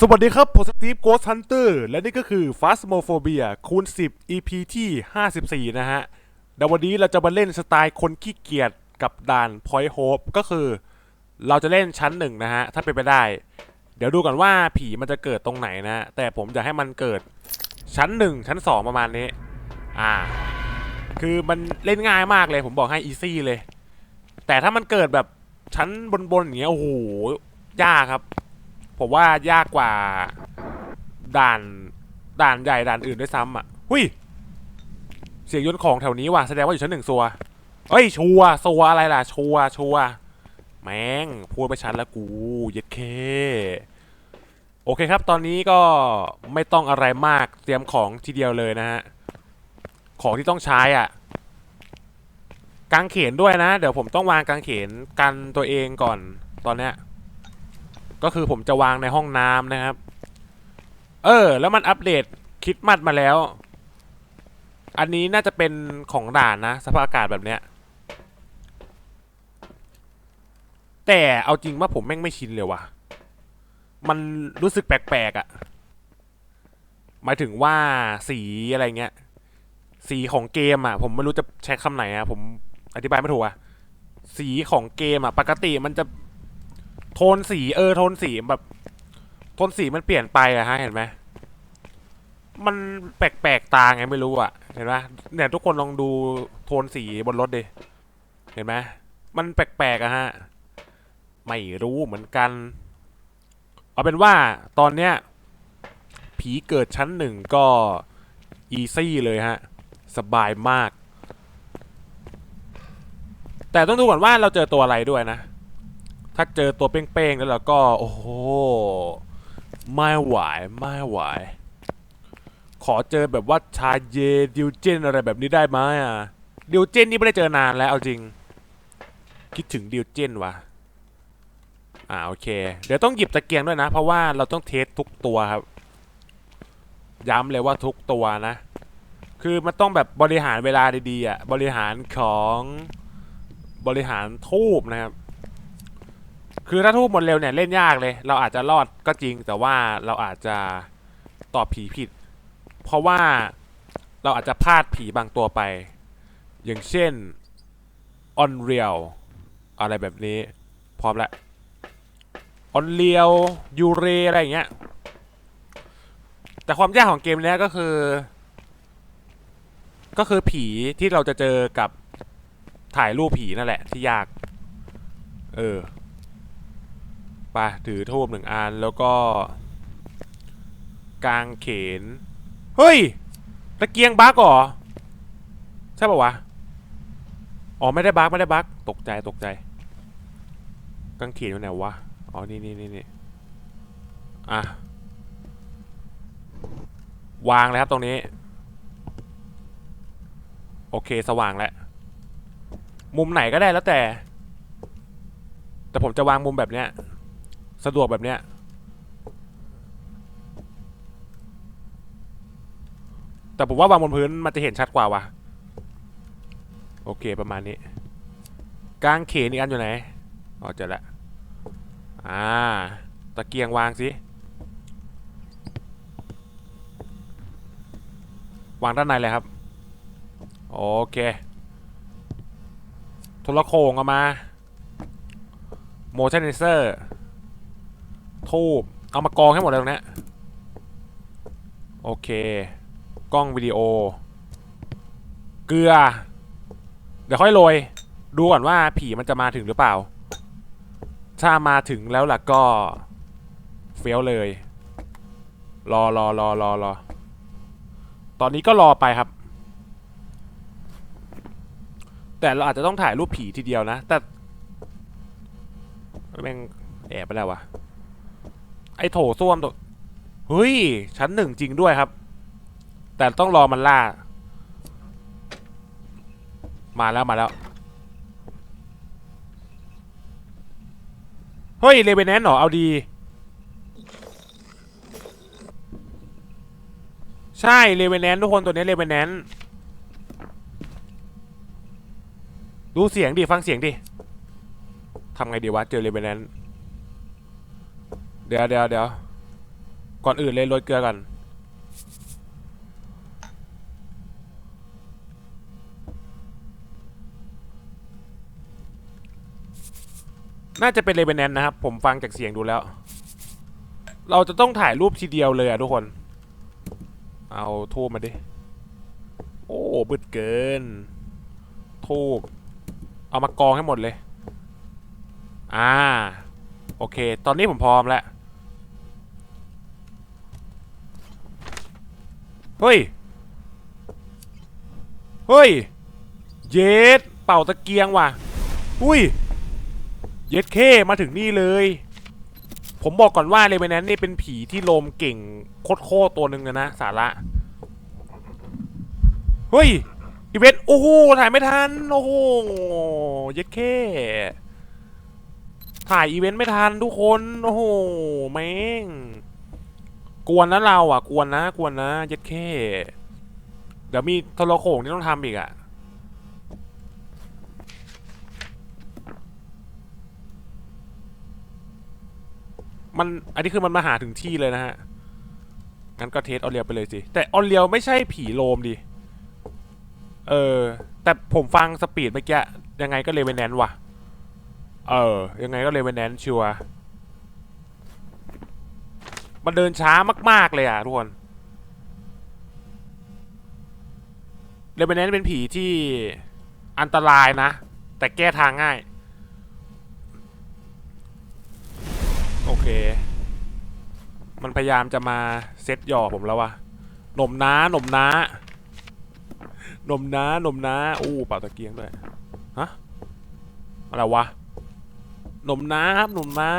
สวัสดีครับผมสตีฟโกสฮันเตอร์และนี่ก็คือ f a s m o p h o b i a คูณ 10 EP ที่ 54 นะฮะเดี๋ยววันนี้เราจะมาเล่นสไตล์คนขี้เกียจกับด่าน Point Hope ก็คือ เราจะเล่นชั้นหนึ่งนะฮะ ถ้าเป็นไปได้ เดี๋ยวดูก่อนว่าผีมันจะเกิดตรงไหนนะ แต่ผมจะให้มันเกิดชั้นหนึ่งชั้นสองประมาณนี้ อ่า คือมันเล่นง่ายมากเลยผมบอกให้อีซี่เลย แต่ถ้ามันเกิดแบบชั้นบนๆอย่างเงี้ยโอ้โหยากครับ ผมว่ายากกว่า ด่านด่านใหญ่ด่านอื่นด้วยซ้ำอะหุยเสียงยนต์ของแถวนี้ว่ะแสดงว่าอยู่ชั้นหนึ่งซัวเอ้ยชัวซัวอะไรล่ะชัวชัวแม่งพูดไปชั้นแล้วกูเย็ดเค โอเคครับ ตอนนี้ก็ไม่ต้องอะไรมากเตรียมของทีเดียวเลยนะฮะของที่ต้องใช้อะกางเขนด้วยนะ เดี๋ยวผมต้องวางกางเขนกันตัวเองก่อนตอนเนี้ย ก็คือผมจะวางในห้องน้ำนะครับ เออ แล้วมันอัปเดตคิดมัดมาแล้ว อันนี้น่าจะเป็นของด่านนะสภาพอากาศแบบเนี้ย แต่เอาจริงว่าผมแม่งไม่ชินเลยว่ะ มันรู้สึกแปลกๆอะ่ะ หมายถึงว่าสีอะไรเงี้ย สีของเกมอะ ผมไม่รู้จะใช้คำไหนอะ ผมอธิบายไม่ถูกอะ สีของเกมอะ ปกติมันจะ โทนสีเออโทนสีแบบ โทนสีมันเปลี่ยนไปอะฮะเห็นไหมมันแปลกๆตาไงไม่รู้อะเห็นไหมเนี่ยทุกคนลองดูโทนสีบนรถดิเห็นไหมมันแปลกๆอะฮะไม่รู้เหมือนกัน เอาเป็นว่าตอนเนี้ยผีเกิดชั้นหนึ่งก็อีซี่เลยฮะ สบายมาก แต่ต้องดูก่อนว่าเราเจอตัวอะไรด้วยนะ ถ้าเจอตัวเป้งๆแล้วเราก็ โอ้โห ไม่ไหวไม่ไหว ขอเจอแบบว่าชาเยดิวเจนอะไรแบบนี้ได้ไหมอะ ดิวเจนนี่ไม่ได้เจอนานแล้วเอาจริง คิดถึงดิวเจนวะอ่าโอเค เดี๋ยวต้องหยิบตะเกียงด้วยนะ เพราะว่าเราต้องเทสทุกตัวครับ ย้ำเลยว่าทุกตัวนะ คือมันต้องแบบบริหารเวลาดีๆอะ บริหารของบริหารทูบนะครับ คือถ้าทูบหมดเร็วเนี่ยเล่นยากเลย เราอาจจะรอดก็จริง แต่ว่าเราอาจจะตอบผีผิด เพราะว่าเราอาจจะพลาดผีบางตัวไป อย่างเช่น Unreal อะไรแบบนี้พร้อมแล้ว Unreal ยูเรอะไรอย่างเงี้ยแต่ความยากของเกมนี้ก็คือ ก็คือผีที่เราจะเจอกับถ่ายรูปผีนั่นแหละที่ยาก เออ ไปถือทูบหนึ่งอันแล้วก็ กางเขน เฮ้ยตะเกียงบั๊กเหรอ ใช่ป่าวะ อ๋อไม่ได้บั๊กไม่ได้บั๊กตกใจตกใจ กางเขนอยู่ไหนวะ อ๋อนี่นี่นี่นี่อะ วางเลยครับตรงนี้ โอเคสว่างแล้ว มุมไหนก็ได้แล้วแต่ แต่ผมจะวางมุมแบบเนี้ย สะดวกแบบเนี้ยแต่ผมว่าวางบนพื้นมันจะเห็นชัดกว่าวะโอเคประมาณนี้กางเขนอีกอันอยู่ไหนอ๋อเจอละอ่าตะเกียงวางสิวางด้านในเลยครับ โอเคโทรโขงเอามา motion sensor ทูบเอามากองให้หมดเลยตรงนี้โอเค กล้องวิดีโอ เกลือ เดี๋ยวค่อยโรย ดูก่อนว่าผีมันจะมาถึงหรือเปล่า ถ้ามาถึงแล้วล่ะก็ เฟี้ยวเลย รอรอรอรอรอ ตอนนี้ก็รอไปครับ แต่เราอาจจะต้องถ่ายรูปผีทีเดียวนะ แต่แม่งแอบไปแล้ววะ ไอ้โถส้วมตัวเฮ้ย ชั้นหนึ่งจริงด้วยครับ แต่ต้องรอมันล่า มาแล้วมาแล้ว เฮ้ยเลเวนแนนหรอ เอาดี ใช่เลเวนแนนทุกคนตัวนี้เลเวนแนนดูเสียงดิ ฟังเสียงดิทำไงดีวะ เจอเลเวนแนน เดี๋ยวเดี๋ยวเดี๋ยวก่อนอื่นเลยโรยเกลือก่อน น่าจะเป็นเลเวนแนนนะครับ ผมฟังจากเสียงดูแล้ว เราจะต้องถ่ายรูปทีเดียวเลยอะทุกคน เอาทูบมาดิ โอ้บึดเกิน ทูบเอามากองให้หมดเลย อ่า โอเค ตอนนี้ผมพร้อมแล้ว เฮ้ย เฮ้ย เย็ดเป่าตะเกียงว่ะ อุ้ย เย็ดเคมาถึงนี่เลย ผมบอกก่อนว่าเลเวนแนนนี่เป็นผีที่โลมเก่งโคตรๆตัวหนึ่งเลยนะสาระ เฮ้ย อีเวนต์โอ้โหถ่ายไม่ทัน โอ้โห เย็ดเคถ่ายอีเวนต์ไม่ทันทุกคน โอ้โห แม่ง กวนนะเราอะ กวนนะ กวนนะเย็ดเคเดี๋ยวมีโทรโขงที่ต้องทำอีกอะมันอันนี้คือมันมาหาถึงที่เลยนะฮะ งั้นก็เทสออเรียวไปเลยสิ แต่ออเรียวไม่ใช่ผีโลมดิ เออ แต่ผมฟังสปีดเมื่อกี้ยังไงก็เลเวนแนนว่ะ เออ ยังไงก็เลเวนแนนชัวร์ มันเดินช้ามาก ๆ เลยอะทุกคนเลเวนแนนเป็นผีที่อันตรายนะ แต่แก้ทางง่าย โอเค มันพยายามจะมาเซตหยอกผมแล้ววะหนมน้าหนมน้าหนมน้าหนมน้าอู้เป่าตะเกียงด้วยฮะอะไรวะหนมน้าครับหนมน้า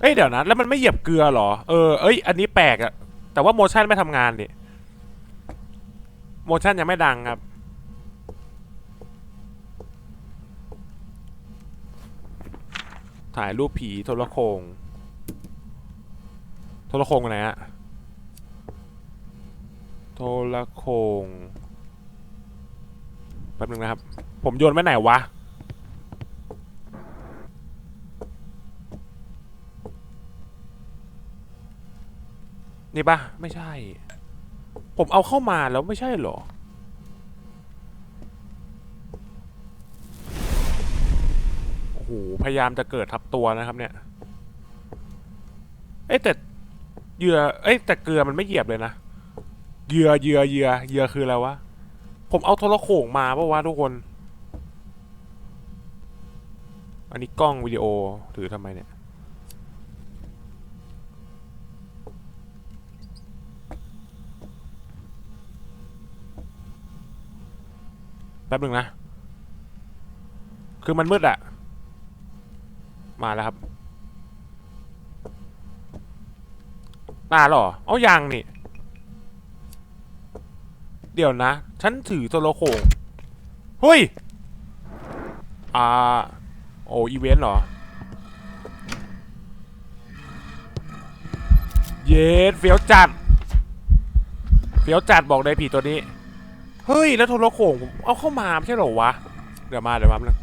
เอ้ยเดี๋ยวนะแล้วมันไม่เหยียบเกลือเหรอ เออ เอ้ย อันนี้แปลกอะแต่ว่าโมชั่นไม่ทำงานนี่โมชั่นยังไม่ดังครับ ถ่ายรูปผีโทรโคงโทรโคงไหนอะโทรโคงแป๊บนึงนะครับ ผมโยนไว้ไหนวะ นี่ปะไม่ใช่ ผมเอาเข้ามาแล้วไม่ใช่เหรอ โอ้โห พยายามจะเกิดทับตัวนะครับเนี่ย เอ้แต่เหยื่อเอ้แต่เกลือมันไม่เหยียบเลยนะเหยื่อเหยื่อเหยื่อเหยื่อคืออะไรวะ ผมเอาโทรโขงมาปะวะทุกคน อันนี้กล้องวิดีโอถือทำไมเนี่ย แป๊บหนึ่งนะ คือมันมืดอะมาแล้วครับมาเหรอ เอายังนี่ เดี๋ยวนะ ฉันถือโทรโขงเฮ้ย อ่า โอ้อีเวนต์เหรอ เย็ดเฟี้ยวจัด เฟี้ยวจัดบอกเลยผีตัวนี้ เฮ้ย แล้วโทรโขงผมเอาเข้ามาไม่ใช่เหรอวะ เดี๋ยวมาเดี๋ยวมานึง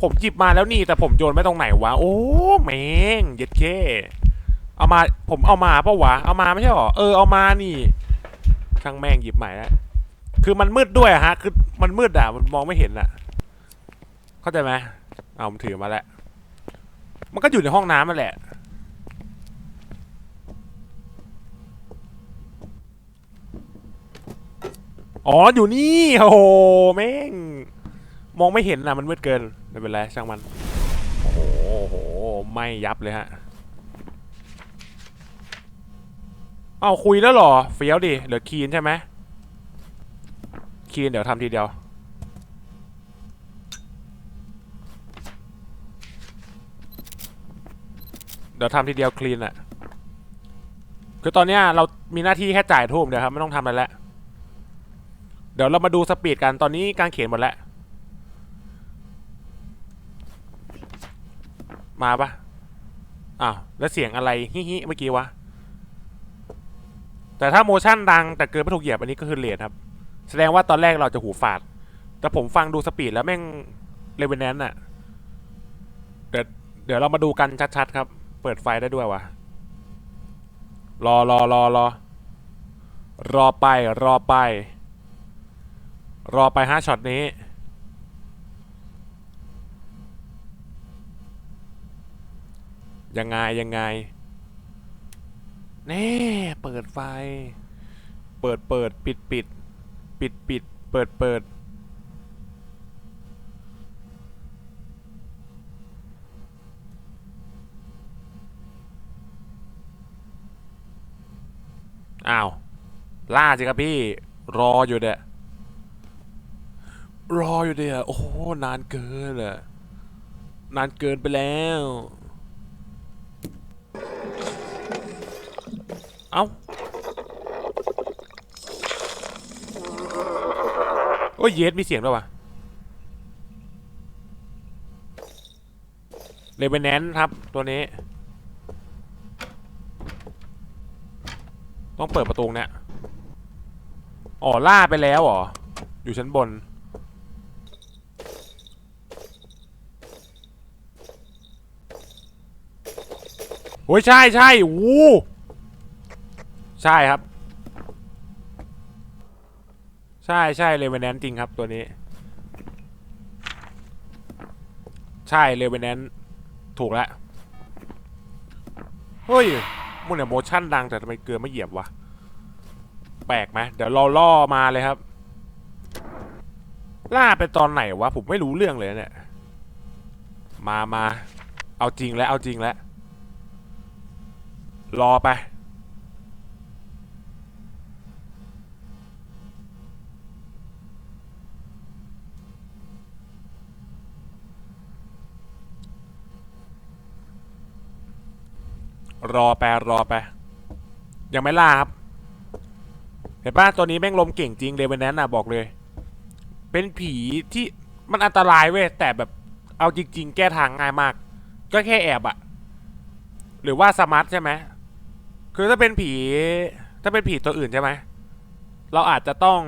ผมหยิบมาแล้วนี่ แต่ผมโยนไม่ตรงไหนวะ โอ้แมงเย็ดเคเอามาผมเอามาปะวะ เอามาไม่ใช่หรอ เออเอามานี่ช่างแม่งหยิบใหม่แล้วคือมันมืดด้วยฮะ คือมันมืดอะมันมองไม่เห็นอะเข้าใจไหมเอาผมถือมาแล้ว มันก็อยู่ในห้องน้ำนั่นแหละ อ๋ออยู่นี่โอ้โหแม่งมองไม่เห็นนะมันมืดเกินไม่เป็นไรช่างมัน โอ้โหโหไม่ยับเลยฮะเอาคุยแล้วหรอเฟี้ยวดิเหลือคีนใช่ไหมคีนเดี๋ยวทำทีเดียวเดี๋ยวทำทีเดียวคลีนอะคือตอนเนี้ยเรามีหน้าที่แค่จ่ายทุ่มเดี๋ยวครับไม่ต้องทำอะไรแล้ว เดี๋ยวเรามาดูสปีดกันตอนนี้การเขียนหมดแล้ว มาปะอ้าวแล้วเสียงอะไรฮิฮิเมื่อกี้วะ แต่ถ้าโมชั่นดังแต่เกินไม่ถูกเหยียบอันนี้ก็คือเลทครับ แสดงว่าตอนแรกเราจะหูฝาด แต่ผมฟังดูสปีดแล้วแม่งเลเวนแนนอะเดี๋ยวเดี๋ยวเรามาดูกันชัดๆครับ เปิดไฟได้ด้วยวะรอรอรอรอรอไปรอไป รอไปฮะช็อตนี้ ยังไง ยังไง แน่ เปิดไฟ เปิดเปิดปิดปิดปิดปิดเปิดเปิดอ้าว ล่าสิครับพี่ รออยู่เด้อ รออยู่เด้อโอ้โหนานเกินอะนานเกินไปแล้ว เอ้าโอ้ยเยสมีเสียงด้ววะเลเวนแนนครับ ตัวนี้ ต้องเปิดประตูเนี่ยอ๋อล่าไปแล้วเหรออยู่ชั้นบน โอ้ยใช่ใช่วู้ใช่ครับ ใช่ใช่เลเวนแนนจริงครับตัวนี้ ใช่เลเวนแนนถูกแล้วเฮ้ยมันเนี่ยโมชั่นดังแต่ทำไมเกลือไม่เหยียบวะแปลกไหมเดี๋ยวเราล่อมาเลยครับ ล่าไปตอนไหนวะผมไม่รู้เรื่องเลยเนี่ยมามาเอาจริงแล้วเอาจริงแล้ว รอไป รอไปรอไป ยังไม่ล่าครับ เห็นป่ะตัวนี้แม่งลมเก่งจริงเลเวนแนนน่ะบอกเลย เป็นผีที่มันอันตรายเว้ยแต่แบบเอาจริง ๆ แก้ทางง่ายมาก ก็แค่แอบอะหรือว่าสมาร์ทใช่ไหม คือถ้าเป็นผี ถ้าเป็นผีตัวอื่นใช่ไหม เราอาจจะต้อง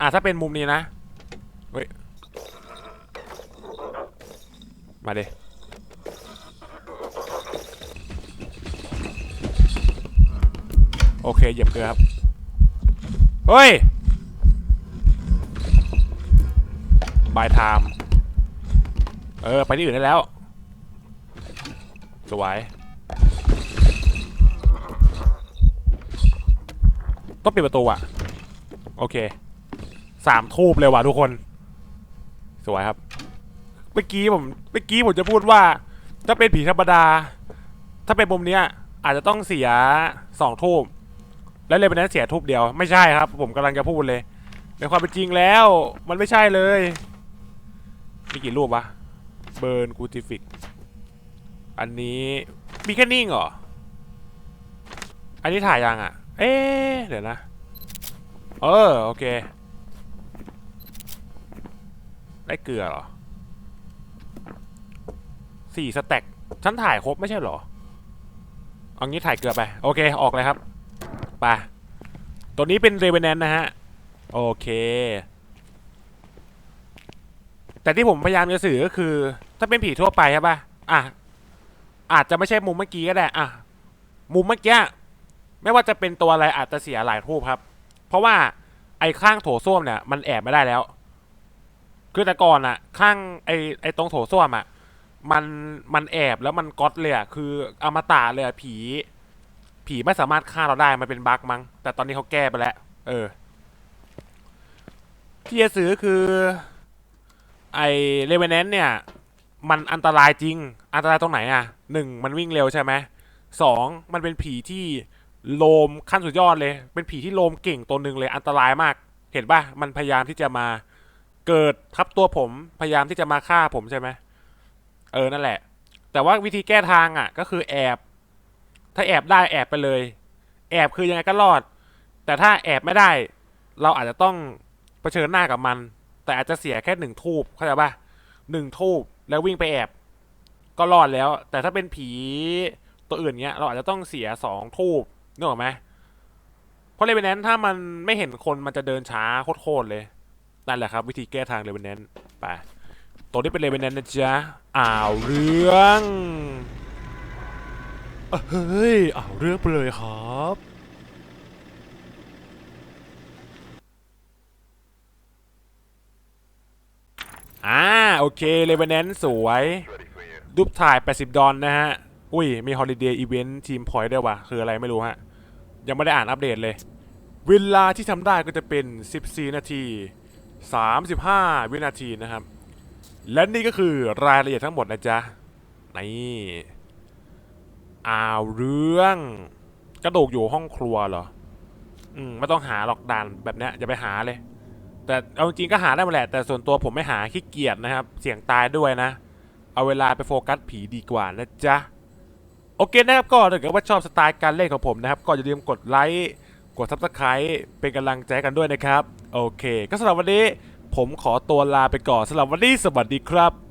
อ่าถ้าเป็นมุมนี้นะ เฮ้ย มาเดโอเคเหยียบเกลือครับ เฮ้ยบายไทม์เออ ไปที่อื่นได้แล้ว สวย ต้องปิดประตูอะโอเคสามทูบเลยว่ะทุกคน สวยครับ เมื่อกี้ผมเมื่อกี้ผมจะพูดว่า ถ้าเป็นผีธรรมดา ถ้าเป็นมุมเนี้ย อาจจะต้องเสียสองทูบแล้วเลยเป็นนั้นเสียทุบเดียวไม่ใช่ครับ ผมกำลังจะพูดเลยในความเป็นจริงแล้ว มันไม่ใช่เลยมีกี่รูปวะเบิร์นกูติฟิก อันนี้มีแค่นิ่งเหรอ อันนี้ถ่ายยังอะ เอ๊เดี๋ยวนะ เออ โอเค ได้เกลือเหรอสี่สแต็กฉันถ่ายครบไม่ใช่เหรอ เอางี้ถ่ายเกลือไป โอเค ออกเลยครับไปตัวนี้เป็นเรเวนแนนนะฮะ โอเค แต่ที่ผมพยายามจะสื่อก็คือ ถ้าเป็นผีทั่วไปใช่ปะอะ อาจจะไม่ใช่มุมเมื่อกี้ก็ได้ อะ มุมเมื่อกี้ ไม่ว่าจะเป็นตัวอะไรอาจจะเสียหลายทูบครับ เพราะว่าไอ้ข้างโถส้วมเนี่ยมันแอบไม่ได้แล้ว คือแต่ก่อนอะข้างไอ้ไอ้ตรงโถส้วมอะมันมันแอบแล้วมันก๊อตเลยอะคืออมตะเลยอะผี ผีไม่สามารถฆ่าเราได้มันเป็นบั๊กมั้งแต่ตอนนี้เขาแก้ไปแล้ว เออ ที่จะสื่อคือ ไอ้เรเวนแนนเนี่ย มันอันตรายจริง อันตรายตรงไหนอะหนึ่งมันวิ่งเร็วใช่ไหมสองมันเป็นผีที่ โลมขั้นสุดยอดเลย เป็นผีที่โลมเก่งตัวหนึ่งเลยอันตรายมาก เห็นป่ะมันพยายามที่จะมาเกิดทับตัวผมพยายามที่จะมาฆ่าผมใช่ไหมเออนั่นแหละ แต่ว่าวิธีแก้ทางอะ ก็คือแอบ ถ้าแอบได้แอบไปเลย แอบคือยังไงก็รอด แต่ถ้าแอบไม่ได้ เราอาจจะต้องเผชิญหน้ากับมัน แต่อาจจะเสียแค่หนึ่งทูบเข้าใจปะหนึ่งทูบแล้ววิ่งไปแอบ ก็รอดแล้ว แต่ถ้าเป็นผีตัวอื่นเนี้ย เราอาจจะต้องเสียสองทูบ นึกออกไหมเพราะเลเวนแนนถ้ามันไม่เห็นคนมันจะเดินช้าโคตรๆเลย นั่นแหละครับ วิธีแก้ทางเลเวนแนนไปตัวนี้เป็นเลเวนแนนนะจ๊ะอ้าวเรื่องเฮ้ยเอาวเรื่องไปเลยครับอ่าโอเคเลเวนแนนสวย รูปถ่าย 80 ดอลนะฮะ อุ้ย มีฮอลิเดย์อีเวนต์ทีมพอยต์ด้วยว่ะ คืออะไรไม่รู้ฮะ ยังไม่ได้อ่านอัปเดตเลย เวลาที่ทำได้ก็จะเป็น 14 นาที 35 วินาทีนะครับ และนี่ก็คือรายละเอียดทั้งหมดนะจ๊ะ นี่อ้าวเรื่อง กระดูกอยู่ห้องครัวเหรอ อืม ไม่ต้องหาหรอกด่านแบบเนี้ยอย่าไปหาเลย แต่เอาจริงก็หาได้หมดแหละ แต่ส่วนตัวผมไม่หาขี้เกียจนะครับ เสี่ยงตายด้วยนะ เอาเวลาไปโฟกัสผีดีกว่านะจ๊ะ โอเคนะครับก็ถ้าเกิดว่าชอบสไตล์การเล่นของผมนะครับ ก็อย่าลืมกดไลค์กด subscribe เป็นกำลังใจกันด้วยนะครับ โอเค ก็สำหรับวันนี้ผมขอตัวลาไปก่อนสำหรับวันนี้สวัสดีครับ